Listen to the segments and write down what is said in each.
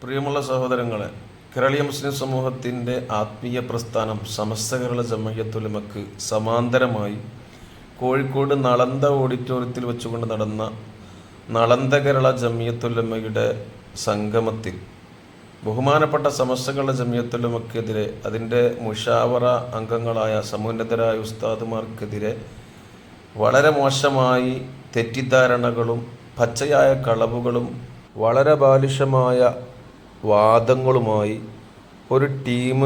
പ്രിയമുള്ള സഹോദരങ്ങളെ കേരളീയ മുസ്ലിം സമൂഹത്തിന്റെ ആത്മീയ പ്രസ്ഥാനം സമസ്ത കേരള ജമയത്തുലമക്ക് സമാന്തരമായി കോഴിക്കോട് നളന്ത ഓഡിറ്റോറിയത്തിൽ വെച്ചുകൊണ്ട് നടന്ന നളന്ത കേരള ജമിയത്തുലമയുടെ സംഗമത്തിൽ ബഹുമാനപ്പെട്ട സമസ്ത സമസ്തകളുടെ ജമിയത്തുലമക്കെതിരെ അതിന്റെ മുഷാവറ അംഗങ്ങളായ സമുന്നതരായ ഉസ്താദുമാർക്കെതിരെ വളരെ മോശമായി തെറ്റിദ്ധാരണകളും പച്ചയായ കളവുകളും വളരെ ബാലിശമായ വാദങ്ങളുമായി ഒരു ടീം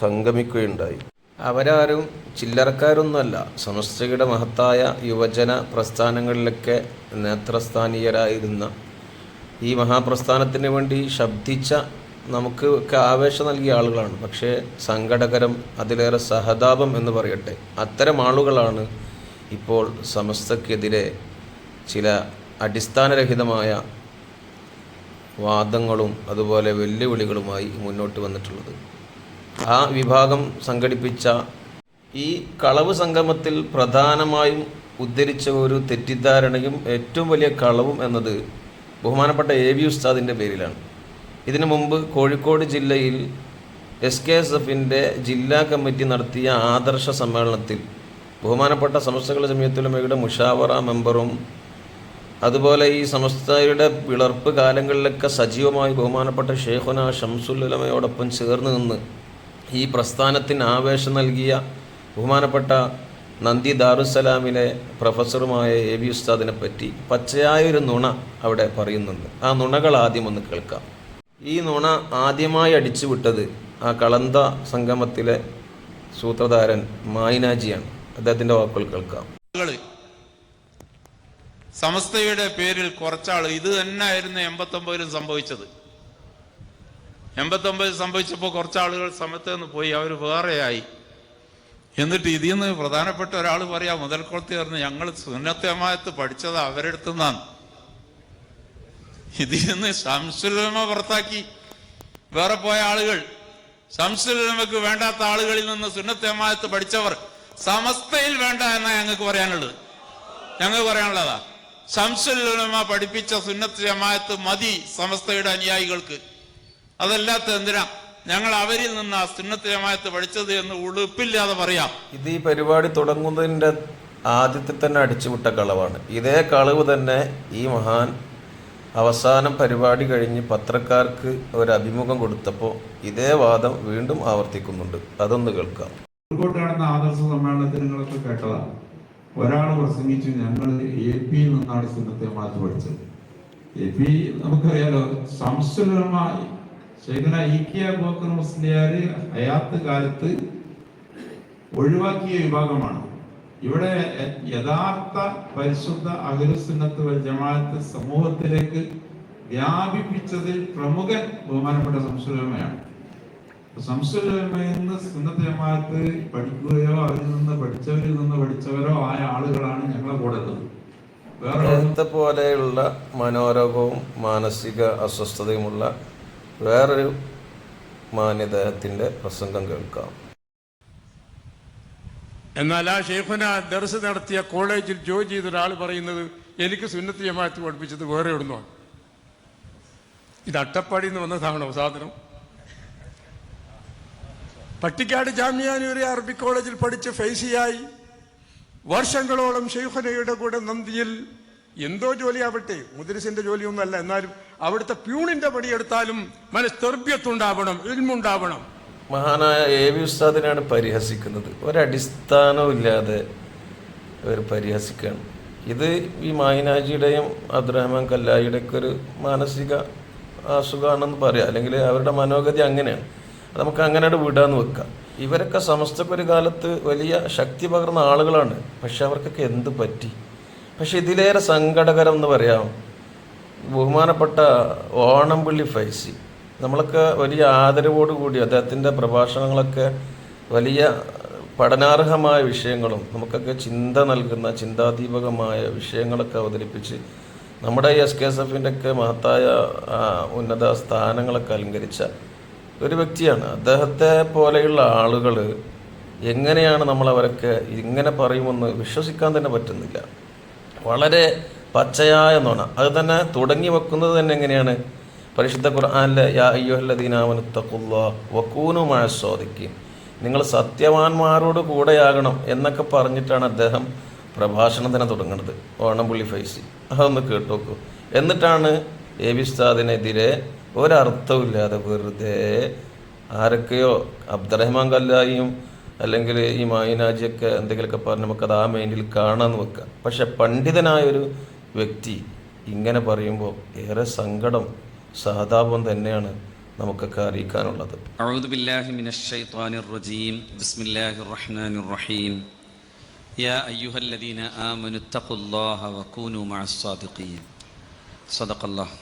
സംഗമിക്കുകയുണ്ടായി. അവരാരും ചില്ലറക്കാരൊന്നുമല്ല. സമസ്തയുടെ മഹത്തായ യുവജന പ്രസ്ഥാനങ്ങളിലൊക്കെ നേത്രസ്ഥാനീയരായിരുന്ന ഈ മഹാപ്രസ്ഥാനത്തിന് വേണ്ടി ശബ്ദിച്ച നമുക്ക് ഒക്കെ ആവേശം നൽകിയ ആളുകളാണ്. പക്ഷേ സങ്കടകരം അതിലേറെ സഹതാപം എന്ന് പറയട്ടെ അത്തരം ആളുകളാണ് ഇപ്പോൾ സമസ്തക്കെതിരെ ചില അടിസ്ഥാനരഹിതമായ വാദങ്ങളും അതുപോലെ വെല്ലുവിളികളുമായി മുന്നോട്ട് വന്നിട്ടുള്ളത്. ആ വിഭാഗം സംഘടിപ്പിച്ച ഈ കളവ് സംഗമത്തിൽ പ്രധാനമായും ഉദ്ധരിച്ച ഒരു തെറ്റിദ്ധാരണയും ഏറ്റവും വലിയ കളവും എന്നത് ബഹുമാനപ്പെട്ട എ വി ഉസ്താദിന്റെ പേരിലാണ്. ഇതിനു മുമ്പ് കോഴിക്കോട് ജില്ലയിൽ എസ് കെ എസ് എഫിന്റെ ജില്ലാ കമ്മിറ്റി നടത്തിയ ആദർശ സമ്മേളനത്തിൽ ബഹുമാനപ്പെട്ട സമസ്തകളുടെ ജമിയത്തുലമയുടെ മുഷാവറ മെമ്പറും അതുപോലെ ഈ സമസ്തയുടെ വിളർപ്പ് കാലങ്ങളിലൊക്കെ സജീവമായി ബഹുമാനപ്പെട്ട ഷേഖുന ഷംസുല്ലമയോടൊപ്പം ചേർന്ന് നിന്ന് ഈ പ്രസ്ഥാനത്തിന് ആവേശം നൽകിയ ബഹുമാനപ്പെട്ട നന്ദി ദാറുസലാമിലെ പ്രൊഫസറുമായ എ ബി ഉസ്താദിനെ പറ്റി പച്ചയായൊരു നുണ അവിടെ പറയുന്നുണ്ട്. ആ നുണകൾ ആദ്യം ഒന്ന് കേൾക്കാം. ഈ നുണ ആദ്യമായി അടിച്ചുവിട്ടത് ആ കളന്ത സംഗമത്തിലെ സൂത്രധാരൻ മായിനാജിയാണ്. അദ്ദേഹത്തിന്റെ വാക്കുകൾ കേൾക്കാം. സമസ്തയുടെ പേരിൽ കുറച്ചാൾ ഇത് തന്നെയായിരുന്നു എൺപത്തൊമ്പതിലും സംഭവിച്ചത്. എൺപത്തൊമ്പതിൽ സംഭവിച്ചപ്പോൾ കുറച്ചാളുകൾ സമയത്ത് നിന്ന് പോയി. അവർ വേറെയായി. എന്നിട്ട് ഇതിൽ നിന്ന് പ്രധാനപ്പെട്ട ഒരാൾ പറയാ മുതൽക്കുളത്തി പറഞ്ഞ് ഞങ്ങൾ സുന്നത്തമായത്ത് പഠിച്ചത് അവരുടെ അടുത്ത് നിന്നാണ്. ഇതിൽ നിന്ന് സംശുലമ പുറത്താക്കി. വേറെ പോയ ആളുകൾ. സംശുലമക്ക് വേണ്ടാത്ത ആളുകളിൽ നിന്ന് സുന്നത്തമായത്ത് പഠിച്ചവർ സമസ്തയിൽ വേണ്ട എന്നാ ഞങ്ങൾക്ക് പറയാനുള്ളത്. ഞങ്ങൾക്ക് പറയാനുള്ളതാ. ശംസുലമ പഠിപ്പിച്ച സുന്നത്ത് ജമായത്ത് മതി സമസ്തയുടെ അനുയായികൾക്ക്. അതല്ലാത്ത എന്തിനാ? ഞങ്ങൾ അവരിൽ നിന്ന് ആ സുന്നത്ത് ജമായത്ത് പഠിച്ചത് എന്ന് ഉളുപ്പില്ലാതെ പറയാം. ഇത് ഈ പരിപാടി തുടങ്ങുന്നതിന്റെ ആദ്യത്തിൽ തന്നെ അടിച്ചുവിട്ട കളവാണ്. ഇതേ കളവ് തന്നെ ഈ മഹാൻ അവസാനം പരിപാടി കഴിഞ്ഞ് പത്രക്കാർക്ക് ഒരു അഭിമുഖം കൊടുത്തപ്പോൾ ഇതേ വാദം വീണ്ടും ആവർത്തിക്കുന്നുണ്ട്. അതൊന്ന് കേൾക്കാം. കോഴിക്കോട്ട് നടന്ന ആദർശ സമ്മേളനത്തിൽ നിങ്ങളൊക്കെ കേട്ടതാണ്. ഒരാൾ പ്രസംഗിച്ചു ഞങ്ങൾ എ പി നിന്നാണ് സുന്നത്തെ മാറ്റി പഠിച്ചത്. എ പി നമുക്കറിയാലോ സംശയമായി ശേഖന ഈക്കിയ ബോക്കർ മുസ്ലിയാർ ഹയാത്ത് കാലത്ത് ഒഴിവാക്കിയ വിഭാഗമാണ്. ഇവിടെ യഥാർത്ഥ പരിശുദ്ധ അഖിലുസുന്നത്ത് ജമാഅത്ത് സമൂഹത്തിലേക്ക് വ്യാപിപ്പിച്ചതിൽ പ്രമുഖൻ ബഹുമാനപ്പെട്ട സംശുലമയാണ് ഇന്നത്തെ സുന്നത്ത് ജമാഅത്ത് പഠിക്കുകയോ അവരിൽ നിന്ന് പഠിച്ചവരിൽ നിന്ന് പഠിച്ചവരോ ആയ ആളുകളാണ് ഞങ്ങളെ കൂടെ നേരത്തെ പോലെയുള്ള മനോരോഗവും മാനസിക അസ്വസ്ഥതയുമുള്ള വേറൊരു മാന്യദേഹത്തിന്റെ പ്രസംഗം കേൾക്കാം. എന്നാൽ ആ ഷെയ്ഖുന ദർസ് നടത്തിയ കോളേജിൽ ജോലി ചെയ്ത ഒരാൾ പറയുന്നത് എനിക്ക് സുന്നത്ത് ജമാഅത്ത് പഠിപ്പിച്ചത് വേറെ എവിടുന്നാണ് ഇത് അട്ടപ്പാടി എന്ന് വന്നതാണോ സാധനം. പട്ടിക്കാട് ജാമ്യാനൂരി അറബി കോളേജിൽ പഠിച്ച് ഫൈസിയായി വർഷങ്ങളോളം ഷെയ്ഖുനയുടെ കൂടെ നന്ദിയിൽ എന്തോ ജോലിയാവട്ടെ മുദ്രസിന്റെ ജോലിയൊന്നുമല്ല എന്നാലും അവിടുത്തെ പ്യൂണിന്റെ പണിയെടുത്താലും മനസ്തെർബ്യത്തുണ്ടാവണം ഇൽമുണ്ടാവണം മഹാനായ എ വി ഉസ്താദിനാണ് പരിഹസിക്കുന്നത്. ഒരടിസ്ഥാനവും ഇല്ലാതെ അവർ പരിഹസിക്കുകയാണ്. ഇത് ഈ മായിനാജിയുടെയും അബ്ദുറഹ്മാൻ കല്ലായിയുടെയൊക്കെ ഒരു മാനസിക അസുഖമാണെന്ന് പറയാം. അല്ലെങ്കിൽ അവരുടെ മനോഗതി അങ്ങനെയാണ്. നമുക്ക് അങ്ങനെ വിടാന്ന് വെക്കാം. ഇവരൊക്കെ സമസ്തക്കൊരു കാലത്ത് വലിയ ശക്തി പകർന്ന ആളുകളാണ്. പക്ഷെ അവർക്കൊക്കെ എന്ത് പറ്റി? പക്ഷെ ഇതിലേറെ സങ്കടകരം എന്ന് പറയാം. ബഹുമാനപ്പെട്ട ഓണംപള്ളി ഫൈസി. നമ്മളൊക്കെ വലിയ ആദരവോടുകൂടി അദ്ദേഹത്തിന്റെ പ്രഭാഷണങ്ങളൊക്കെ വലിയ പഠനാർഹമായ വിഷയങ്ങളും നമുക്കൊക്കെ ചിന്ത നൽകുന്ന ചിന്താദീപകമായ വിഷയങ്ങളൊക്കെ അവതരിപ്പിച്ച് നമ്മുടെ എസ് കെ എസ് എഫിന്റെ ഒക്കെ മഹത്തായ ഉന്നത സ്ഥാനങ്ങളൊക്കെ അലങ്കരിച്ച ഒരു വ്യക്തിയാണ്. അദ്ദേഹത്തെ പോലെയുള്ള ആളുകൾ എങ്ങനെയാണ് നമ്മൾ അവരൊക്കെ ഇങ്ങനെ പറയുമെന്ന് വിശ്വസിക്കാൻ തന്നെ പറ്റുന്നില്ല. വളരെ പച്ചയായ നുണ. അത് തന്നെ തുടങ്ങി വെക്കുന്നത് തന്നെ എങ്ങനെയാണ്? പരിശുദ്ധ ഖുർആാനിലെ യാ അയ്യോഹല്ലദീനാമനുത്തക്കുള്ള വക്കൂനുമായ മഴസ്വാദിക്കും നിങ്ങൾ സത്യവാന്മാരോട് കൂടെയാകണം എന്നൊക്കെ പറഞ്ഞിട്ടാണ് അദ്ദേഹം പ്രഭാഷണം തന്നെ തുടങ്ങുന്നത് ഓണംപുള്ളി ഫൈസി. അതൊന്ന് കേട്ടോക്കൂ. എന്നിട്ടാണ് എ ബി ഉസ്താദിനെതിരെ ഒരർത്ഥമില്ലാതെ വെറുതെ ആരൊക്കെയോ അബ്ദുറഹ്മാൻ കല്ലായിയും അല്ലെങ്കിൽ ഈ മായിനാജിയൊക്കെ എന്തെങ്കിലുമൊക്കെ പറഞ്ഞ് നമുക്കത് ആ മൈൻഡിൽ കാണാമെന്ന് വെക്കാം പക്ഷെ പണ്ഡിതനായൊരു വ്യക്തി ഇങ്ങനെ പറയുമ്പോൾ ഏറെ സങ്കടം സഹതാപം തന്നെയാണ് നമുക്കൊക്കെ അറിയിക്കാനുള്ളത് أعوذ بالله من الشيطان الرجيم بسم الله الرحمن الرحيم يا أيها الذين آمنوا اتقوا الله وكونوا مع الصادقين സദഖല്ലാഹ്.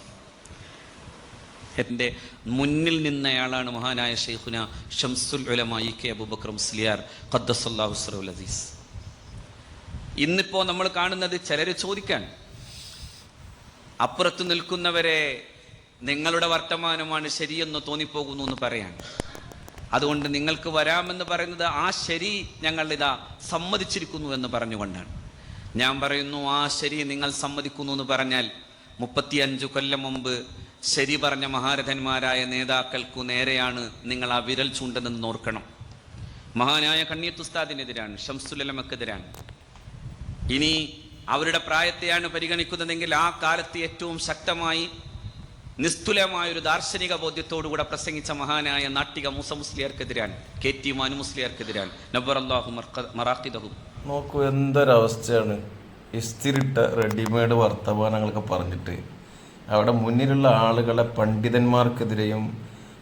എന്റെ മുന്നിൽ നിന്നയാളാണ് മഹാനായ ഷെയ്ഖുന ഷംസുൽ ഉലമായി കെ അബൂബക്രം സ്ലിയാർ ഖദ്ദസല്ലാഹു സലഹുൽ അസീസ് ഇന്നിപ്പോൾ നമ്മൾ കാണുന്നത് ചിലർ ചോദിക്കാൻ. അപ്പുറത്ത് നിൽക്കുന്നവരെ നിങ്ങളുടെ വർത്തമാനമാണ് ശരിയെന്ന് തോന്നിപ്പോകുന്നു എന്ന് പറയാൻ. അതുകൊണ്ട് നിങ്ങൾക്ക് വരാമെന്ന് പറയുന്നത് ആ ശരി ഞങ്ങളിതാ സമ്മതിച്ചിരിക്കുന്നു എന്ന് പറഞ്ഞുകൊണ്ടാണ്. ഞാൻ പറയുന്നു ആ ശരി നിങ്ങൾ സമ്മതിക്കുന്നു എന്ന് പറഞ്ഞാൽ മുപ്പത്തിയഞ്ചു കൊല്ലം മുമ്പ് ശരി പറഞ്ഞ മഹാരഥന്മാരായ നേതാക്കൾക്കു നേരെയാണ് നിങ്ങൾ ആ വിരൽ ചൂണ്ടെന്ന് നോർക്കണം. മഹാനായ കണ്ണിയത്തുസ്താദിനെതിരാണ് ഷംസുലമക്കെതിരാണ് ഇനി അവരുടെ പ്രായത്തെയാണ് പരിഗണിക്കുന്നതെങ്കിൽ ആ കാലത്ത് ഏറ്റവും ശക്തമായി നിസ്തുലമായ ഒരു ദാർശനിക ബോധ്യത്തോടുകൂടെ പ്രസംഗിച്ച മഹാനായ നാട്ടിക മൂസ മുസ്ലിയാർക്കെതിരാണ് കെ ടി മാനു മുസ്ലിയാർക്കെതിരാണ്. നബ്ബർ അള്ളാഹു മറാഖിദഹു. നോക്കൂ എന്തൊരവസ്ഥയാണ്. ഇസ്തിരിട്ട റെഡിമെയ്ഡ് വർത്തമാനങ്ങളൊക്കെ പറഞ്ഞിട്ട് അവിടെ മുന്നിലുള്ള ആളുകളെ പണ്ഡിതന്മാർക്കെതിരെയും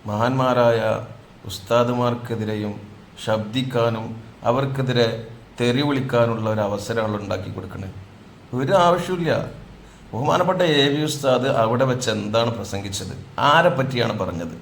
മഹാന്മാരായ ഉസ്താദുമാർക്കെതിരെയും ശബ്ദിക്കാനും അവർക്കെതിരെ തെറി വിളിക്കാനുള്ള ഒരു അവസരങ്ങൾ ഉണ്ടാക്കി കൊടുക്കണേ. ഒരു ആവശ്യമില്ല ബഹുമാനപ്പെട്ട എ വി ഉസ്താദ് അവിടെ വെച്ച് എന്താണ് പ്രസംഗിച്ചത്? ആരെ പറ്റിയാണ് പറഞ്ഞത്?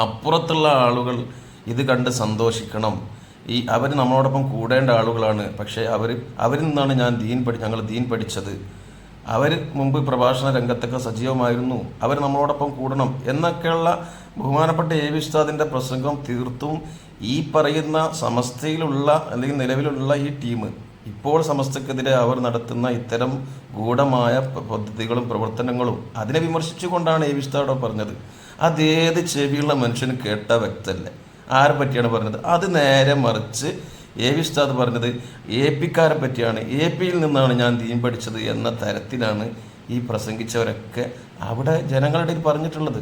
അപ്പുറത്തുള്ള ആളുകൾ ഇത് കണ്ട് സന്തോഷിക്കണം. ഈ അവർ നമ്മളോടൊപ്പം കൂടേണ്ട ആളുകളാണ്. പക്ഷേ അവർ അവരിൽ നിന്നാണ് ഞാൻ ദീൻ പഠി ഞങ്ങൾ ദീൻ പഠിച്ചത്. അവർ മുമ്പ് പ്രഭാഷണ രംഗത്തൊക്കെ സജീവമായിരുന്നു. അവർ നമ്മളോടൊപ്പം കൂടണം എന്നൊക്കെയുള്ള ബഹുമാനപ്പെട്ട എ വി പ്രസംഗം തീർത്തും ഈ പറയുന്ന സമസ്തയിലുള്ള അല്ലെങ്കിൽ നിലവിലുള്ള ഈ ടീം. ഇപ്പോൾ സമസ്തക്കെതിരെ അവർ നടത്തുന്ന ഇത്തരം ഗൂഢമായ പദ്ധതികളും പ്രവർത്തനങ്ങളും അതിനെ വിമർശിച്ചുകൊണ്ടാണ് എ വി ഉസ്താദ് പറഞ്ഞത്. അതേത് ചെവിയുള്ള മനുഷ്യന് കേട്ട വ്യക്തല്ലേ? ആരെ പറ്റിയാണ് പറഞ്ഞത്? അത് നേരെ മറിച്ച് എ വി ഉസ്താദ് പറഞ്ഞത് എ പിക്കാരെ പറ്റിയാണ്. എ പിയിൽ നിന്നാണ് ഞാൻ ദീൻ പഠിച്ചത് എന്ന തരത്തിലാണ് ഈ പ്രസംഗിച്ചവരൊക്കെ അവിടെ ജനങ്ങളുടെ പറഞ്ഞിട്ടുള്ളത്.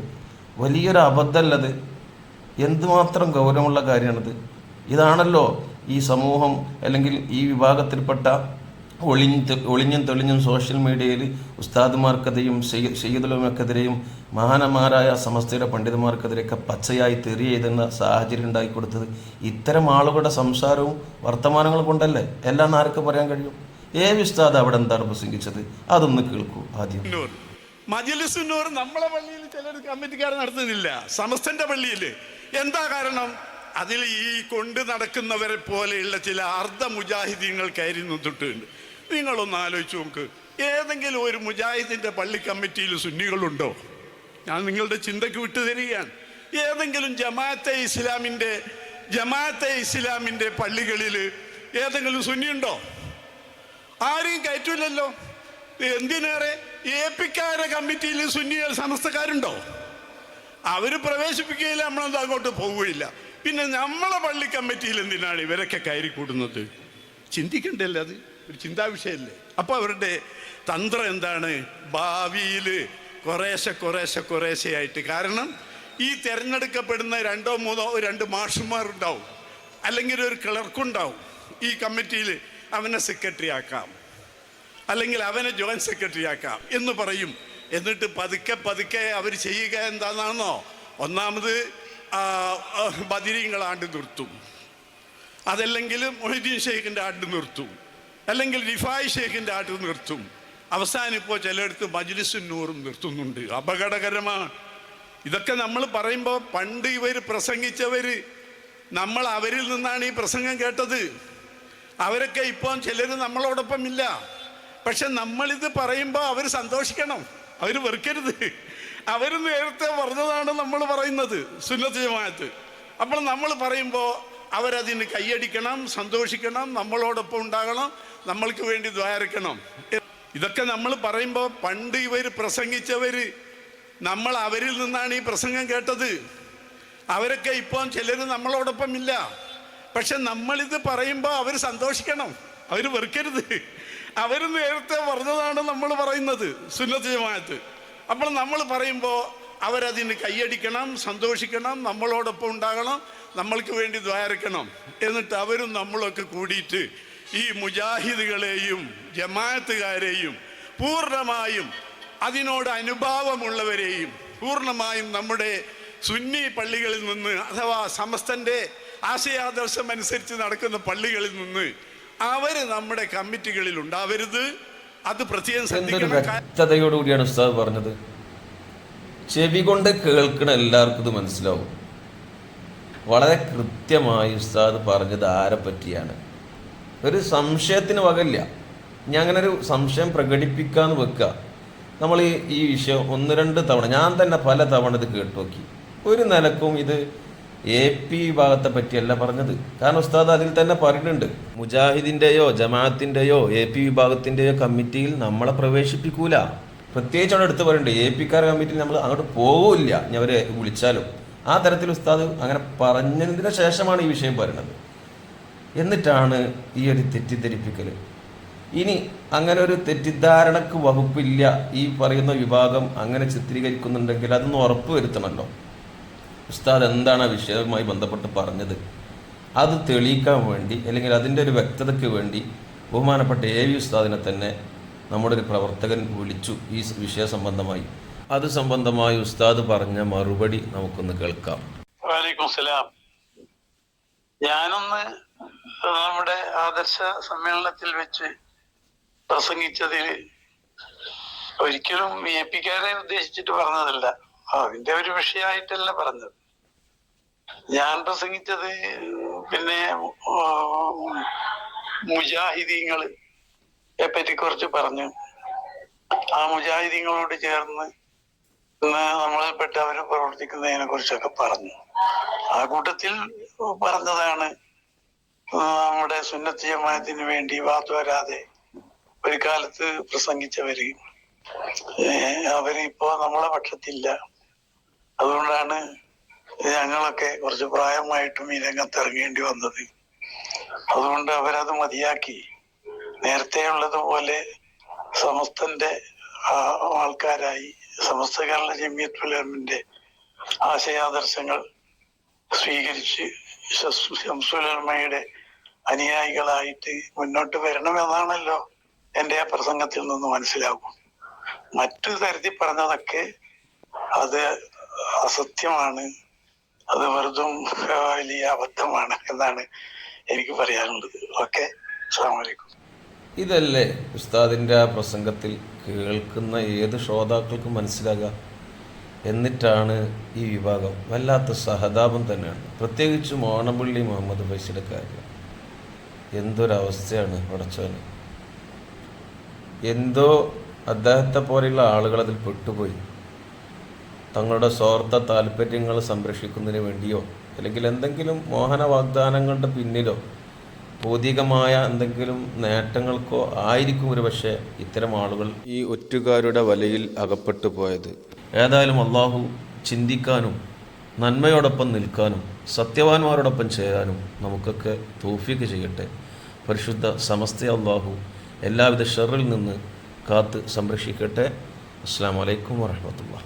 വലിയൊരു അബദ്ധമല്ലത്. എന്തുമാത്രം ഗൗരവമുള്ള കാര്യമാണിത്. ഇതാണല്ലോ ഈ സമൂഹം അല്ലെങ്കിൽ ഈ വിഭാഗത്തിൽപ്പെട്ട ഒളിഞ്ഞ് ഒളിഞ്ഞും തെളിഞ്ഞും സോഷ്യൽ മീഡിയയിൽ ഉസ്താദുമാർക്കെതിരെയും ഷെയ്ദുലമക്കെതിരെയും മഹാനന്മാരായ സമസ്തയുടെ പണ്ഡിതന്മാർക്കെതിരെയൊക്കെ പച്ചയായി തെറി എഴുതുന്ന സാഹചര്യം ഉണ്ടാക്കി കൊടുത്തത് ഇത്തരം ആളുകളുടെ സംസാരവും വർത്തമാനങ്ങളും കൊണ്ടല്ലേ? എല്ലാം ആർക്ക് പറയാൻ കഴിയും? ഏ ഉസ്താദ് അവിടെ എന്താണ് പ്രസംഗിച്ചത്? അതൊന്ന് കേൾക്കൂ ആദ്യം. നൂർ മജിലിസുന്നൂർ നമ്മളെ പള്ളിയിൽ ചിലർ കമ്മിറ്റിക്കാർ നടത്തുന്നില്ല. സമസ്തന്റെ പള്ളിയിൽ എന്താ കാരണം? അതിൽ ഈ കൊണ്ട് നടക്കുന്നവരെ പോലെയുള്ള ചില അർദ്ധ മുജാഹിദീങ്ങൾ കയറി നിന്നിട്ടുണ്ട് നിങ്ങളൊന്ന് ആലോചിച്ച് നോക്ക്. ഏതെങ്കിലും ഒരു മുജാഹിദിന്റെ പള്ളി കമ്മിറ്റിയിൽ സുന്നികളുണ്ടോ? ഞാൻ നിങ്ങളുടെ ചിന്തയ്ക്ക് വിട്ടു തരികയാണ് ഏതെങ്കിലും ജമാഅത്തെ ഇസ്ലാമിന്റെ ജമാഅത്തെ ഇസ്ലാമിന്റെ പള്ളികളിൽ ഏതെങ്കിലും സുന്നിയുണ്ടോ? ആരെയും കയറ്റൂലല്ലോ എന്തിനേറെ എ പിക്കാരെ കമ്മിറ്റിയിൽ സുന്നികൾ സമസ്തക്കാരുണ്ടോ? അവർ പ്രവേശിപ്പിക്കുകയില്ല നമ്മളെന്താ അങ്ങോട്ട് പോവുകയില്ല. പിന്നെ നമ്മളെ പള്ളി കമ്മിറ്റിയിൽ എന്തിനാണ് ഇവരൊക്കെ കയറി കൂടുന്നത് ചിന്തിക്കണ്ടല്ലേ അത്? ഒരു ചിന്താ വിഷയമല്ലേ അപ്പൊ അവരുടെ തന്ത്രം എന്താണ്? ഭാവിയിൽ കുറേശ്ശെ കുറേശ്ശെ കുറേശ്ശെ ആയിട്ട് കാരണം ഈ തിരഞ്ഞെടുക്കപ്പെടുന്ന രണ്ടോ മൂന്നോ രണ്ട് മാഷന്മാരുണ്ടാവും അല്ലെങ്കിൽ ഒരു ക്ലർക്കുണ്ടാവും. ഈ കമ്മിറ്റിയിൽ അവനെ സെക്രട്ടറി ആക്കാം. അല്ലെങ്കിൽ അവനെ ജോയിന്റ് സെക്രട്ടറി ആക്കാം എന്ന് പറയും. എന്നിട്ട് പതുക്കെ പതുക്കെ അവർ ചെയ്യുക എന്താണെന്നോ? ഒന്നാമത് ബദിരിങ്ങളാണ്ട് നിർത്തും. അതല്ലെങ്കിൽ മൊഹിദ്ദീൻ ഷെയ്ഖിന്റെ ആണ്ട് നിർത്തും. അല്ലെങ്കിൽ റിഫായ് ഷേഖിന്റെ ആട്ടിൽ നിർത്തും. അവസാനം ഇപ്പോൾ ചിലയിടത്ത് മജ്ലിസുൻ നൂറും നിർത്തുന്നുണ്ട്. അപകടകരമാണ്. ഇതൊക്കെ നമ്മൾ പറയുമ്പോൾ പണ്ട് ഇവർ പ്രസംഗിച്ചവർ നമ്മൾ അവരിൽ നിന്നാണ് ഈ പ്രസംഗം കേട്ടത്. അവരൊക്കെ ഇപ്പോൾ ചിലർ നമ്മളോടൊപ്പം ഇല്ല. പക്ഷെ നമ്മളിത് പറയുമ്പോൾ അവർ സന്തോഷിക്കണം. അവർ വെറുക്കരുത്. അവർ നേരത്തെ പറഞ്ഞതാണ് നമ്മൾ പറയുന്നത് സുന്നത്ത് ജമാഅത്ത്. അപ്പോൾ നമ്മൾ പറയുമ്പോൾ അവരതിന് കൈയടിക്കണം സന്തോഷിക്കണം നമ്മളോടൊപ്പം ഉണ്ടാകണം നമ്മൾക്ക് വേണ്ടി ദ്വാരക്കണം. ഇതൊക്കെ നമ്മൾ പറയുമ്പോൾ പണ്ട് ഇവർ പ്രസംഗിച്ചവർ നമ്മൾ അവരിൽ നിന്നാണ് ഈ പ്രസംഗം കേട്ടത്. അവരൊക്കെ ഇപ്പം ചിലർ നമ്മളോടൊപ്പം ഇല്ല. പക്ഷെ നമ്മളിത് പറയുമ്പോൾ അവർ സന്തോഷിക്കണം. അവർ വെറുക്കരുത്. അവർ നേരത്തെ പറഞ്ഞതാണ് നമ്മൾ പറയുന്നത് സുന്നത്ത് അപ്പോൾ നമ്മൾ പറയുമ്പോൾ അവരതിന് കൈയടിക്കണം സന്തോഷിക്കണം നമ്മളോടൊപ്പം ഉണ്ടാകണം നമ്മൾക്ക് വേണ്ടി ദ്വാരക്കണം. എന്നിട്ട് അവരും നമ്മളൊക്കെ കൂടിയിട്ട് ഈ മുജാഹിദുകളെയും ജമാഅത്തുകാരെയും പൂർണമായും അതിനോട് അനുഭാവമുള്ളവരെയും പൂർണമായും നമ്മുടെ സുന്നി പള്ളികളിൽ നിന്ന് അഥവാ സമസ്തന്റെ ആശയാദർശം അനുസരിച്ച് നടക്കുന്ന പള്ളികളിൽ നിന്ന് അവർ നമ്മുടെ കമ്മിറ്റികളിൽ ഉണ്ടാവരുത്. അത് പ്രത്യേകം ശ്രദ്ധിക്കുന്നതയോടുകൂടിയാണ് ശ്രദ്ധിക്കണം കൂടിയാണ് ഉസ്താദ് പറഞ്ഞത്. ചെവി കൊണ്ട് കേൾക്കണ എല്ലാവർക്കും ഇത് മനസ്സിലാവും. വളരെ കൃത്യമായി ഉസ്താദ് പറഞ്ഞത് ആരെ പറ്റിയാണ്. ഒരു സംശയത്തിന് വകല്ല ഞാൻ അങ്ങനെ ഒരു സംശയം പ്രകടിപ്പിക്കാന്ന് വെക്കുക. നമ്മൾ ഈ വിഷയം ഒന്ന് രണ്ട് തവണ ഞാൻ തന്നെ പല തവണ ഇത് കേട്ടു നോക്കി. ഒരു നിലക്കും ഇത് എ പി വിഭാഗത്തെ പറ്റിയല്ല പറഞ്ഞത്. കാരണം ഉസ്താദ് അതിൽ തന്നെ പറയുന്നുണ്ട് മുജാഹിദിന്റെയോ ജമാഅത്തിന്റെയോ എ പി വിഭാഗത്തിന്റെയോ കമ്മിറ്റിയിൽ നമ്മളെ പ്രവേശിപ്പിക്കൂല. പ്രത്യേകിച്ച് അവിടെ എടുത്ത് പറയുന്നുണ്ട് എ പിക്കാർ കമ്മിറ്റിയിൽ നമ്മൾ അങ്ങോട്ട് പോകില്ല ഞാൻ അവരെ വിളിച്ചാലും. ആ തരത്തിൽ ഉസ്താദ് അങ്ങനെ പറഞ്ഞതിന് ശേഷമാണ് ഈ വിഷയം പറയുന്നത് എന്നിട്ടാണ് ഈ ഒരു തെറ്റിദ്ധരിപ്പിക്കൽ ഇനി അങ്ങനെ ഒരു തെറ്റിദ്ധാരണക്ക് വകുപ്പില്ല ഈ പറയുന്ന വിഭാഗം അങ്ങനെ ചിത്രീകരിക്കുന്നുണ്ടെങ്കിൽ അതൊന്ന് ഉറപ്പ് വരുത്തണമല്ലോ. ഉസ്താദ് എന്താണ് ആ വിഷയവുമായി ബന്ധപ്പെട്ട് പറഞ്ഞത്? അത് തെളിയിക്കാൻ വേണ്ടി അല്ലെങ്കിൽ അതിന്റെ ഒരു വ്യക്തതയ്ക്ക് വേണ്ടി ബഹുമാനപ്പെട്ട എ വി ഉസ്താദിനെ തന്നെ നമ്മുടെ ഒരു പ്രവർത്തകൻ വിളിച്ചു ഈ വിഷയ സംബന്ധമായി. അത് സംബന്ധമായി ഉസ്താദ് പറഞ്ഞ മറുപടി നമുക്കൊന്ന് കേൾക്കാം. സലാം. ഞാനൊന്ന് നമ്മുടെ ആദർശ സമ്മേളനത്തിൽ വെച്ച് പ്രസംഗിച്ചതിൽ ഒരിക്കലും എ പിക്കാരെ ഉദ്ദേശിച്ചിട്ട് പറഞ്ഞതല്ല. അതിന്റെ ഒരു വിഷയമായിട്ടല്ല പറഞ്ഞത്. ഞാൻ പ്രസംഗിച്ചത് പിന്നെ മുജാഹിദീങ്ങൾ പറ്റി കുറച്ച് പറഞ്ഞു. ആ മുജാഹിദീങ്ങളോട് ചേർന്ന് നമ്മളിൽപ്പെട്ടവർ പ്രവർത്തിക്കുന്നതിനെ കുറിച്ചൊക്കെ പറഞ്ഞു. ആ കൂട്ടത്തിൽ പറഞ്ഞതാണ് നമ്മുടെ സുന്നത്തി ജമാഅത്തിന് വേണ്ടി വാത്തു വരാതെ ഒരു കാലത്ത് പ്രസംഗിച്ചവര്. അവരിപ്പോ നമ്മളെ പക്ഷത്തില്ല. അതുകൊണ്ടാണ് ഞങ്ങളൊക്കെ കുറച്ച് പ്രായമായിട്ടും ഈ രംഗത്ത് ഇറങ്ങേണ്ടി വന്നത്. അതുകൊണ്ട് അവരത് മതിയാക്കി. നേരത്തെ ഉള്ളതുപോലെ സമസ്തന്റെ ആൾക്കാരായി സമസ്ത കേരള ജമിയത്ത് ഉലമന്റെ ആശയാദർശങ്ങൾ സ്വീകരിച്ച് ശംസുലമയുടെ അനുയായികളായിട്ട് മുന്നോട്ട് വരണമെന്നാണല്ലോ എന്റെ ആ പ്രസംഗത്തിൽ നിന്ന് മനസ്സിലാകും. മറ്റു തരത്തിൽ പറഞ്ഞതൊക്കെ അത് അസത്യമാണ്. അത് വെറുതും വലിയ അബദ്ധമാണ് എന്നാണ് എനിക്ക് പറയാനുള്ളത്. ഓക്കെ? അസ്സാം വലൈക്കും ഇതല്ലേ ഉസ്താദിന്റെ ആ പ്രസംഗത്തിൽ കേൾക്കുന്ന ഏത് ശ്രോതാക്കൾക്കും മനസ്സിലാകുക എന്നിട്ടാണ് ഈ വിഭാഗം വല്ലാത്ത സഹതാപം തന്നെയാണ്. പ്രത്യേകിച്ച് മോണപ്പള്ളി മുഹമ്മദ് ബൈസിയുടെ കാര്യം. എന്തൊരവസ്ഥയാണ് പടച്ചവന് എന്തോ അദ്ദേഹത്തെ പോലെയുള്ള ആളുകൾ അതിൽ പെട്ടുപോയി. തങ്ങളുടെ സ്വാർത്ഥ താല്പര്യങ്ങൾ സംരക്ഷിക്കുന്നതിന് വേണ്ടിയോ അല്ലെങ്കിൽ എന്തെങ്കിലും മോഹന വാഗ്ദാനങ്ങളുടെ പിന്നിലോ ഭൗതികമായ എന്തെങ്കിലും നേട്ടങ്ങൾക്കോ ആയിരിക്കും ഒരു പക്ഷേ ഇത്തരം ആളുകൾ ഈ ഒറ്റുകാരുടെ വലയിൽ അകപ്പെട്ടു പോയത്. ഏതായാലും അള്ളാഹു ചിന്തിക്കാനും നന്മയോടൊപ്പം നിൽക്കാനും സത്യവാന്മാരോടൊപ്പം ചേരാനും നമുക്കൊക്കെ തോഫിക്ക് ചെയ്യട്ടെ. പരിശുദ്ധ സമസ്ത അള്ളാഹു എല്ലാവിധ ഷെറിൽ നിന്ന് കാത്ത് സംരക്ഷിക്കട്ടെ. അസ്സാം വലൈക്കും വാഹമത്തുള്ള